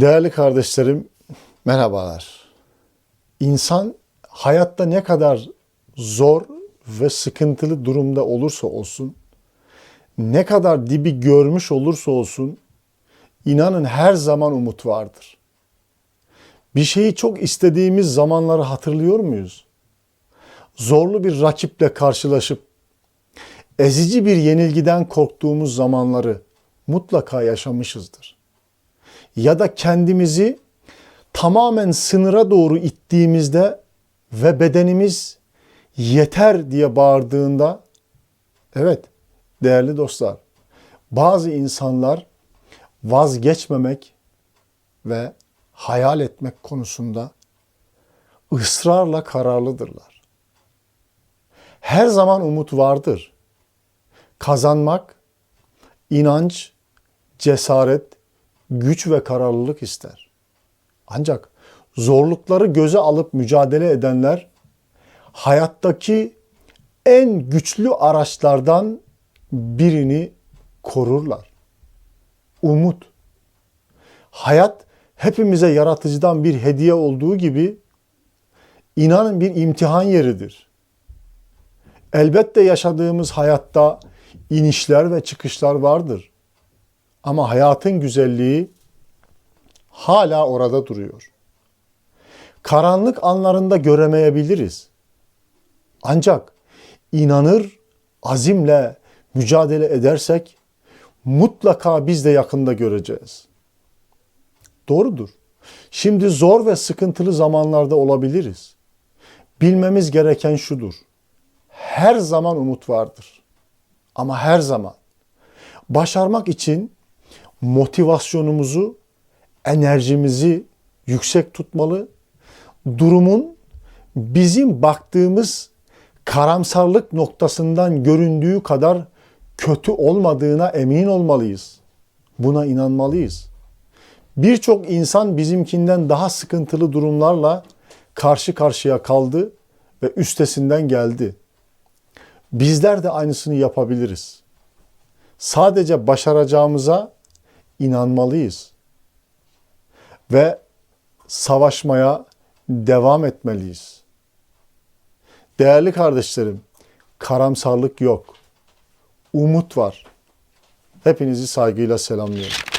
Değerli kardeşlerim, merhabalar. İnsan hayatta ne kadar zor ve sıkıntılı durumda olursa olsun, ne kadar dibi görmüş olursa olsun, inanın her zaman umut vardır. Bir şeyi çok istediğimiz zamanları hatırlıyor muyuz? Zorlu bir rakiple karşılaşıp ezici bir yenilgiden korktuğumuz zamanları mutlaka yaşamışızdır. Ya da kendimizi tamamen sınıra doğru ittiğimizde ve bedenimiz yeter diye bağırdığında evet değerli dostlar bazı insanlar vazgeçmemek ve hayal etmek konusunda ısrarla kararlıdırlar. Her zaman umut vardır. Kazanmak, inanç, cesaret, güç ve kararlılık ister. Ancak zorlukları göze alıp mücadele edenler hayattaki en güçlü araçlardan birini korurlar. Umut. Hayat hepimize yaratıcıdan bir hediye olduğu gibi inanın bir imtihan yeridir. Elbette yaşadığımız hayatta inişler ve çıkışlar vardır. Ama hayatın güzelliği hala orada duruyor. Karanlık anlarında göremeyebiliriz. Ancak inanır, azimle mücadele edersek mutlaka biz de yakında göreceğiz. Doğrudur. Şimdi zor ve sıkıntılı zamanlarda olabiliriz. Bilmemiz gereken şudur. Her zaman umut vardır. Ama her zaman başarmak için motivasyonumuzu, enerjimizi yüksek tutmalı. Durumun bizim baktığımız karamsarlık noktasından göründüğü kadar kötü olmadığına emin olmalıyız. Buna inanmalıyız. Birçok insan bizimkinden daha sıkıntılı durumlarla karşı karşıya kaldı ve üstesinden geldi. Bizler de aynısını yapabiliriz. Sadece başaracağımıza inanmalıyız. Ve savaşmaya devam etmeliyiz. Değerli kardeşlerim, karamsarlık yok. Umut var. Hepinizi saygıyla selamlıyorum.